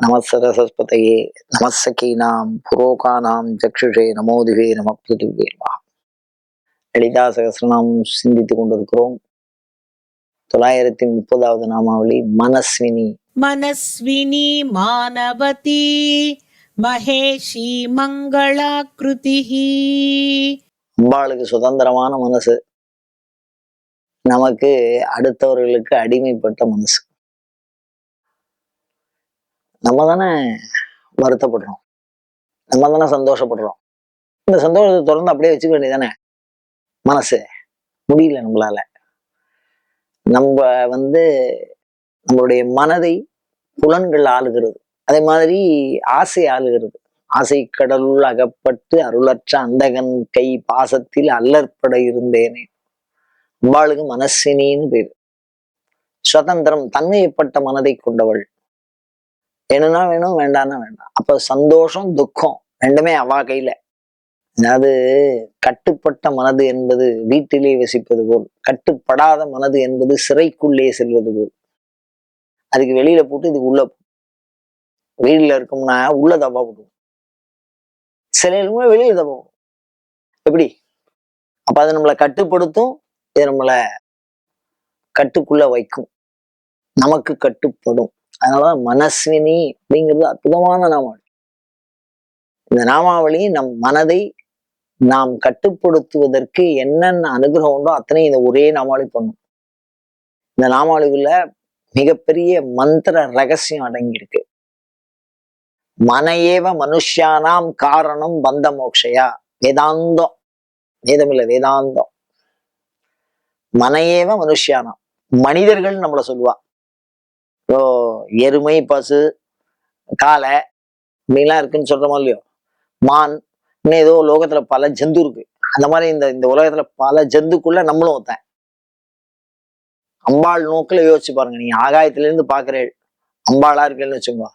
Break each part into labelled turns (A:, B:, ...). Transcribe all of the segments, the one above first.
A: நம சரஸ்வதையே நமசகீனாம் புரோகானாம் ஜக்ஷுஷே நமோதிவே நம பிருத்திவே லலிதா சகசிரநாம் சிந்தித்துக் கொண்டிருக்கிறோம். தொள்ளாயிரத்தி முப்பதாவது நாமாவளி மனஸ்வினி.
B: மனஸ்வினி மானவதி மகேஷி மங்களாக்கிருதி
A: அம்பாளுக்கு சுதந்திரமான மனசு. நமக்கு அடுத்தவர்களுக்கு அடிமைப்பட்ட மனசு. நம்ம தானே வருத்தப்படுறோம். நம்ம தானே சந்தோஷப்படுறோம். இந்த சந்தோஷத்தை தொடர்ந்து அப்படியே வச்சுக்க வேண்டியதானே மனசு. முடியல நம்மளால. நம்ம வந்து நம்மளுடைய மனதை புலன்கள் ஆளுகிறது. அதே மாதிரி ஆசை ஆளுகிறது. ஆசை கடலுள் அகப்பட்டு அருளற்ற அந்தகன் கை பாசத்தில் அல்லற்பட இருந்தேனே. அம்பாளுக்கு மனசினின்னு பேர். சுதந்திரம் தன்மையப்பட்ட மனதை கொண்டவள். வேணும்னா வேணும் வேண்டாம்னா வேண்டாம். அப்போ சந்தோஷம் துக்கம் ரெண்டுமே அவா கையில. அதாவது கட்டுப்பட்ட மனது என்பது வீட்டிலே வசிப்பது போல் கட்டுப்படாத மனது என்பது சிறைக்குள்ளே செல்வது போல். அதுக்கு வெளியில போட்டு இதுக்கு உள்ள போ- வீடுல இருக்கோம்னா உள்ள தப்பா போடுவோம். சிலையிலுமே வெளியில தப்பா எப்படி? அப்ப அது நம்மளை கட்டுப்படுத்தும் இது நம்மளை கட்டுக்குள்ள வைக்கும். நமக்கு கட்டுப்படும். அதனாலதான் மனஸ்வினி அப்படிங்கிறது அற்புதமான நாமாவளி இந்த நாமாவளி நம் மனதை நாம் கட்டுப்படுத்துவதற்கு என்னென்ன அனுகிரகம் உண்டோ அத்தனையும் இந்த ஒரே நாமாவளி பண்ணும். இந்த நாமாவளிக்குள்ள மிகப்பெரிய மந்திர ரகசியம் அடங்கியிருக்கு. மனையேவ மனுஷியானாம் காரணம் பந்த மோக்ஷயா. வேதாந்தம். வேதம் இல்லை வேதாந்தம். மனையேவ மனுஷியானாம். மனிதர்கள் நம்மள சொல்லுவா. ஓ எருமை பசு காளை இப்படிலாம் இருக்குன்னு சொல்றோமோ இல்லையோ? மான் இன்னும் ஏதோ லோகத்துல பல ஜந்து இருக்கு. அந்த மாதிரி இந்த இந்த உலகத்துல பல ஜந்துக்குள்ள நம்மளும் ஒருத்தன். அம்பாள் நோக்குல யோசிச்சு பாருங்க. நீங்க ஆகாயத்துல இருந்து பாக்குறேன் அம்பாளா இருக்கேன்னு வச்சுக்கோங்க.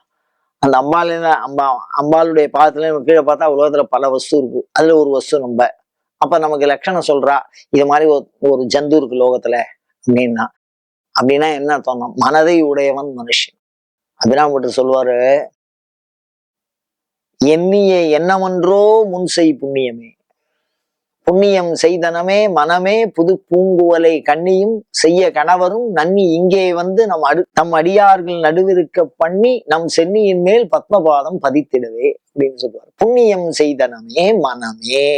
A: அந்த அம்பால அம்பா அம்பாளுடைய பாதத்துல கீழே பார்த்தா உலகத்துல பல வஸ்து இருக்கு. அதுல ஒரு வஸ்து நம்ம. அப்ப நமக்கு லட்சணம் சொல்றா இது மாதிரி ஒரு ஒரு ஜந்து இருக்கு லோகத்துல அப்படின்னா. அப்படின்னா என்ன தோணும் மனதை உடையவன் மனுஷன். அபிராமட்டு சொல்லுவாரு எண்ணிய எண்ணமன்றோ முன் செய் புண்ணியமே. புண்ணியம் செய்தனமே மனமே புது பூங்குவலை கண்ணியும் செய்ய கணவரும் நன்னி இங்கே வந்து நம் அடு நம் அடியார்கள் நடுவிருக்க பண்ணி நம் சென்னியின் மேல் பத்மபாதம் பதித்திடவே அப்படின்னு சொல்லுவார். புண்ணியம் செய்தனமே மனமே.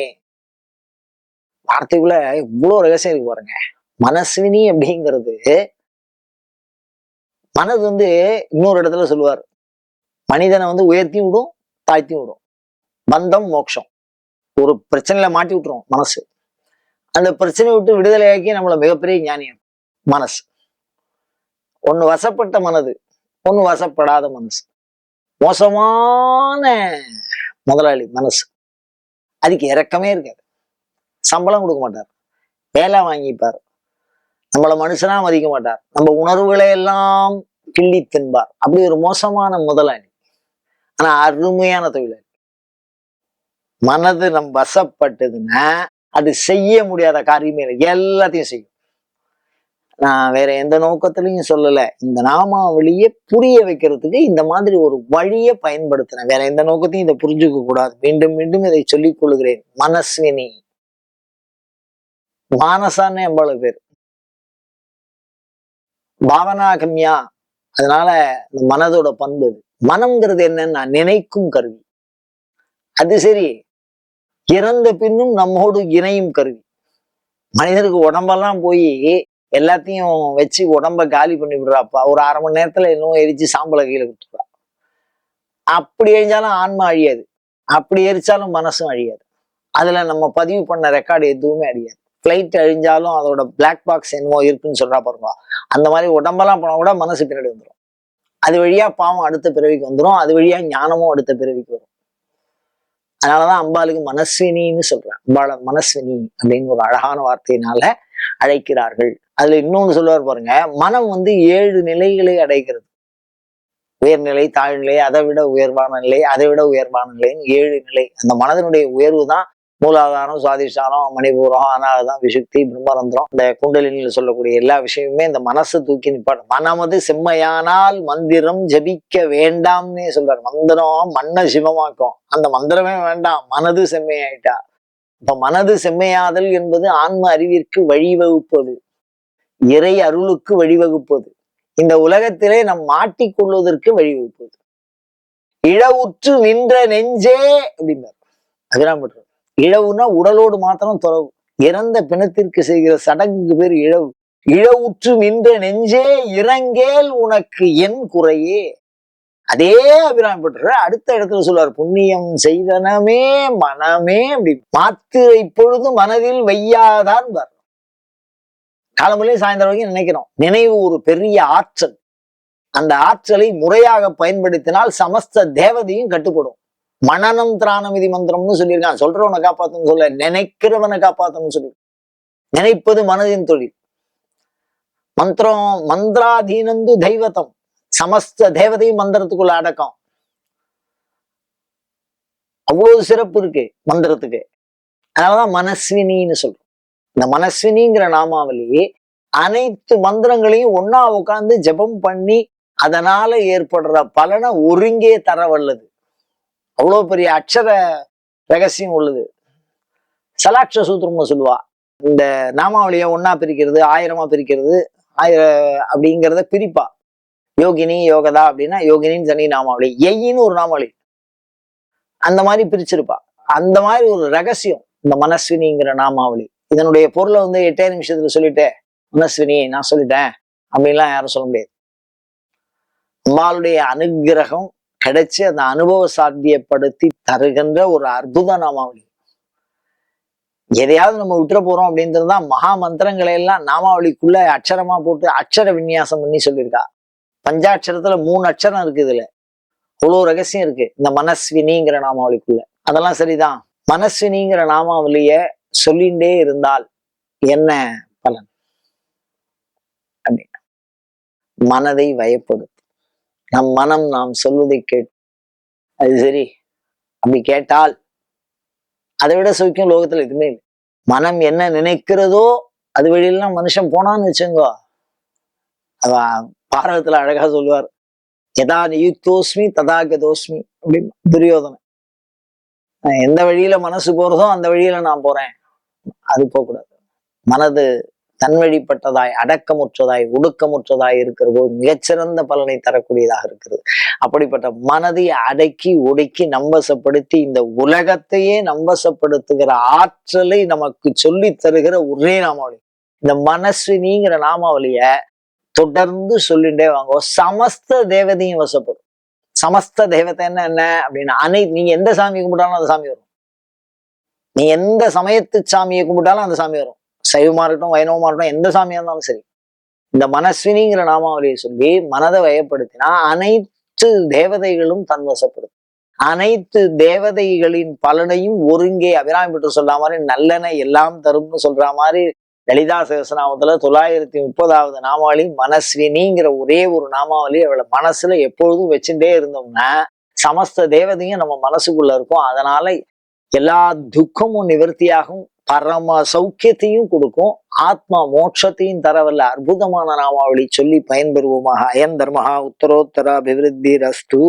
A: வார்த்தைக்குள்ள இவ்வளவு ரகசியம் இருக்கு பாருங்க. மனஸ்வினி அப்படிங்கிறது மனது வந்து இன்னொரு இடத்துல சொல்லுவார். மனிதனை வந்து உயர்த்தி விடும் தாழ்த்தி விடும். பந்தம் மோட்சம். ஒரு பிரச்சனையில மாட்டி விட்டுரும் மனசு. அந்த பிரச்சனையை விட்டு விடுதலையாக்கி நம்மள மிகப்பெரிய ஞானியம் மனசு. ஒன்று வசப்பட்ட மனது ஒண்ணு வசப்படாத மனசு. மோசமான முதலாளி மனசு. அதுக்கு இறக்கமே இருக்காது. சம்பளம் கொடுக்க மாட்டார். வேலை வாங்கிப்பார். நம்மள மனுஷனா மதிக்க மாட்டார். நம்ம உணர்வுகளை எல்லாம் கிள்ளி தின்பார். அப்படி ஒரு மோசமான முதலாளி. ஆனா அருமையான தொழிலாளி. மனது நம் வசப்பட்டதுன்னா அது செய்ய முடியாத காரியமே இல்லை. எல்லாத்தையும் செய்யும். நான் வேற எந்த நோக்கத்திலையும் சொல்லல. இந்த நாமாவளியை புரிய வைக்கிறதுக்கு இந்த மாதிரி ஒரு வழியை பயன்படுத்தினேன். வேற எந்த நோக்கத்தையும் இதை புரிஞ்சுக்க கூடாது. மீண்டும் மீண்டும் இதை சொல்லிக் கொள்கிறேன். மனஸ்வினி மானசான்னு எவ்வளவு பேர். பாவனாகம்யா அதனால இந்த மனதோட பண்பு மனம்ங்கிறது என்னன்னா நினைக்கும் கருவி. அது சரி. இறந்த பின்னும் நம்மோடு இணையும் கருவி. மனிதருக்கு உடம்பெல்லாம் போய் எல்லாத்தையும் வச்சு உடம்ப காலி பண்ணி விடுறாப்பா. ஒரு அரை மணி நேரத்துல இன்னும் எரிச்சு சாம்பலை கீழே விட்டுருவா அப்படி எரிஞ்சாலும் ஆன்மா அழியாது. அப்படி எரிச்சாலும் மனசும் அழியாது. அதுல நம்ம பதிவு பண்ண ரெக்கார்டு எதுவுமே அழியாது. ஃப்ளைட் அழிஞ்சாலும் அதோட பிளாக் பாக்ஸ் என்னமோ இருக்குன்னு சொல்றா பாருங்க. அந்த மாதிரி உடம்பெல்லாம் போனா கூட மனசு பின்னாடி வந்துடும் அது வழியா பாவம் அடுத்த பிறவிக்கு வந்துடும் அது வழியா ஞானமும் அடுத்த பிறவிக்கு வரும். அதனாலதான் அம்பாளுக்கு மனஸ்வினின்னு சொல்றேன். அம்பாள மனஸ்வினி அப்படின்னு ஒரு அழகான வார்த்தையினால அழைக்கிறார்கள். அதுல இன்னொன்னு சொல்லுவார் பாருங்க மனம் வந்து ஏழு நிலைகளை அடைகிறது. உயர்நிலை தாழ்நிலை அதை விட உயர்வான நிலை அதை விட உயர்வான நிலைன்னு ஏழு நிலை. அந்த மனதினுடைய உயர்வு தான் மூலாதாரம் சுவாதிஷ்டானம் மணிபூரம் அனாதான் விசுக்தி பிரம்மரந்திரம் இந்த குண்டலினியில் சொல்லக்கூடிய எல்லா விஷயமுமே இந்த மனசை தூக்கி நிப்பாடும் மனமது செம்மையானால் மந்திரம் ஜபிக்க வேண்டாம்னே சொல்றாரு. மந்திரம் மண்ணை சிவமாக்கும். அந்த மந்திரமே வேண்டாம். மனது செம்மையாயிட்டா. இப்ப மனது செம்மையாதல் என்பது ஆன்ம அறிவிற்கு வழிவகுப்பது. இறை அருளுக்கு வழிவகுப்பது. இந்த உலகத்திலே நம் மாட்டிக்கொள்வதற்கு வழிவகுப்பது. இழவுற்று நின்ற நெஞ்சே அப்படின்னார் அகிராம்பட்டர் இழவுனா உடலோடு மாத்திரம் துறவு இறந்த பிணத்திற்கு செய்கிற சடங்குக்கு பேர் இழவு. இழவுற்று நின்ற நெஞ்சே இறங்கேல் உனக்கு என் குறையே. அதே அபிராமப்பட்டர் அடுத்த இடத்துல சொல்லுவார் புண்ணியம் செய்தனமே மனமே அப்படி மாத்திரை இப்பொழுது மனதில் வையாதான் பார் காலமுறையும் சாயந்தரம் வரைக்கும் நினைக்கிறோம் நினைவு ஒரு பெரிய ஆற்றல். அந்த ஆற்றலை முறையாக பயன்படுத்தினால் சமஸ்த தேவதையும் கட்டுப்படும். மனநம் திராணமிதி மந்திரம்னு சொல்லியிருக்கான். சொல்றவனை காப்பாத்தணும்னு சொல்ல நினைக்கிறவனை காப்பாத்தணும்னு சொல்லி. நினைப்பது மனதின் தொழில். மந்திரம் மந்திராதீனந்து தெய்வத்தம். சமஸ்த தேவதையும் மந்திரத்துக்குள்ள அடக்கம். அவ்வளவு சிறப்பு இருக்கு மந்திரத்துக்கு. அதனாலதான் மனஸ்வினின்னு சொல்றோம். இந்த மனஸ்வினிங்கிற நாமாவளி அனைத்து மந்திரங்களையும் ஒன்னா உட்கார்ந்து ஜெபம் பண்ணி அதனால ஏற்படுற பலனை ஒருங்கே தர வல்லது. அவ்வளவு பெரிய அக்ஷர ரகசியம் உள்ளது. சலாட்ச சூத்திரம்னு சொல்லுவா. இந்த நாமாவளியை ஒன்னா பிரிக்கிறது ஆயிரமா பிரிக்கிறது ஆயிர அப்படிங்கிறத பிரிப்பா. யோகினி யோகதா அப்படின்னா யோகினின்னு தனி நாமாவளி எய்யின்னு ஒரு நாமாவளி. அந்த மாதிரி பிரிச்சிருப்பா. அந்த மாதிரி ஒரு ரகசியம் இந்த மனஸ்வினிங்கிற நாமாவளி. இதனுடைய பொருளை வந்து எட்டே நிமிஷத்துல சொல்லிட்டேன் மனஸ்வினி நான் சொல்லிட்டேன். அப்படின்லாம் யாரும் சொல்ல முடியாது. அம்பாளுடைய அனுகிரகம் கிடைச்சு அந்த அனுபவ சாத்தியப்படுத்தி தருகின்ற ஒரு அற்புத நாமாவளி எதையாவது நம்ம விட்டுற போறோம் அப்படின்றது தான் மகா மந்திரங்களை எல்லாம் நாமாவளிக்குள்ள அக்ஷரமா போட்டு அக்ஷர விநியாசம் பண்ணி சொல்லியிருக்கா. பஞ்சாட்சரத்துல மூணு அக்ஷரம் இருக்கு இதுல. அவ்வளோ ரகசியம் இருக்கு. இந்த மனஸ்வினிங்கிற நாமாவளிக்குள்ள அதெல்லாம் சரிதான். மனஸ்வினிங்கிற நாமாவளிய சொல்லிண்டே இருந்தால் என்ன பலன்? அப்படின்னா மனதை வயப்படுத்தும் நம் மனம் நாம் சொல்வதை கேட்டு அது சரி. அப்படி கேட்டால் அதை விட சுவிக்கும் லோகத்துல எதுவுமே இல்லை. மனம் என்ன நினைக்கிறதோ அது வழியெல்லாம் மனுஷன் போனான்னு வச்சுங்கோ. அவ பாரதத்துல அழகா சொல்லுவார். எதா நியுக்தோஸ்மி ததா கதோஸ்மி அப்படின்னு துரியோதனை எந்த வழியில மனசு போறதோ அந்த வழியில நான் போறேன். அது போகக்கூடாது. மனது தன்வழிப்பட்டதாய் அடக்கமுற்றதாய் ஒடுக்கமுற்றதாய் இருக்கிற போது மிகச்சிறந்த பலனை தரக்கூடியதாக இருக்கிறது. அப்படிப்பட்ட மனதை அடக்கி ஒடுக்கி நம்பசப்படுத்தி இந்த உலகத்தையே நம்பசப்படுத்துகிற ஆற்றலை நமக்கு சொல்லி தருகிற ஒரே நாமாவளி. இந்த மனஸ்வினிங்கிற நாமாவளிய தொடர்ந்து சொல்லிட்டே வாங்க. சமஸ்த தேவதையும் வசப்படும். சமஸ்த தேவத்தை என்ன என்ன அப்படின்னா அனை நீங்க எந்த சாமி கும்பிட்டாலும் அந்த சாமி வரும். நீ எந்த சமயத்து சாமியை கும்பிட்டாலும் அந்த சாமி வரும். சைவமாக இருக்கட்டும் வைணவமாக இருக்கட்டும் எந்த சாமியா இருந்தாலும் சரி இந்த மனஸ்வினிங்கிற நாமாவளியை சொல்லி மனதை வயப்படுத்தினா அனைத்து தேவதைகளும் தன்வசப்படும் அனைத்து தேவதைகளின் பலனையும் ஒருங்கே அபிராமி பெற்று சொல்ற மாதிரி நல்லன எல்லாம் தரும்னு சொல்ற மாதிரி லலிதா சகசநாமத்துல தொள்ளாயிரத்தி முப்பதாவது நாமாவளி மனஸ்வினிங்கிற ஒரே ஒரு நாமாவளி அவளை மனசுல எப்பொழுதும் வச்சுட்டே இருந்தோம்னா சமஸ்த தேவதையும் நம்ம மனசுக்குள்ள இருக்கும். அதனால எல்லா துக்கமும் நிவர்த்தியாகும். பரம சௌக்கியத்தையும் கொடுக்கும். ஆத்மா மோட்சத்தையும் தரவல்ல. அற்புதமான நாமாவளி சொல்லி பயன்பெறுவோமாக. அயன் தர்மஹா உத்தரோத்தர அபிவிருத்தி ரஸ்து